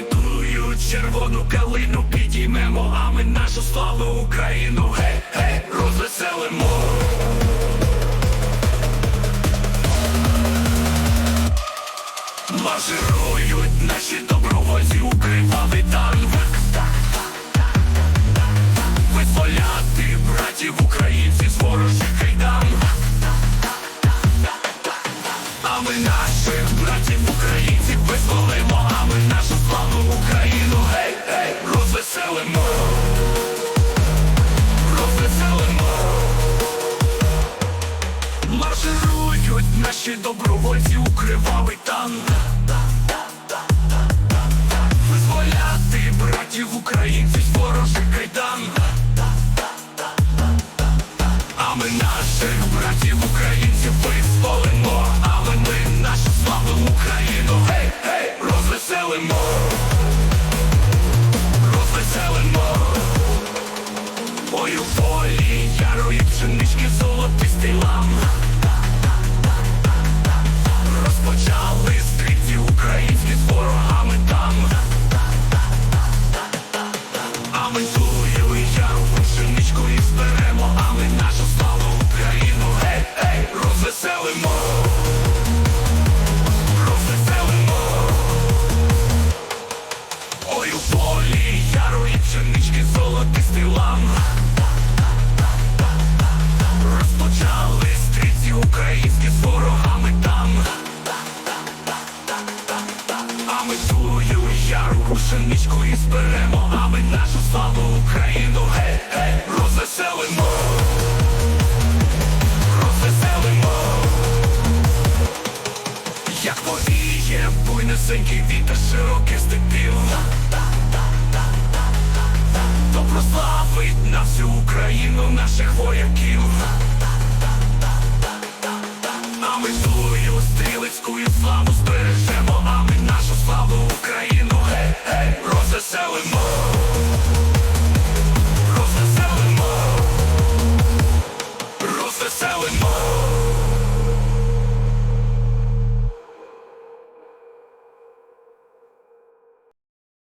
Ми червону калину підіймемо, а ми нашу славу Україну, гей, гей, розвеселимо. Марширують наші добровольці у кривавий танк Марширують наші добровольці у кривавий танк. Визволяти братів українців з ворожих кайдан. А ми наших братів українців визволимо. А ми, ми нашу славну Україну. Гей, гей, розвеселимо. Розвеселимо. Ой, у полі ярої пшенички золотистий лам пшеничку і зберемо, а ми нашу славу Україну, гей, гей, розвеселимо, розвеселимо, як повіє, буйнесенький вітер широкий степів. То прославить на всю Україну наших вояків. А ми тую стрілецьку і славу зберемо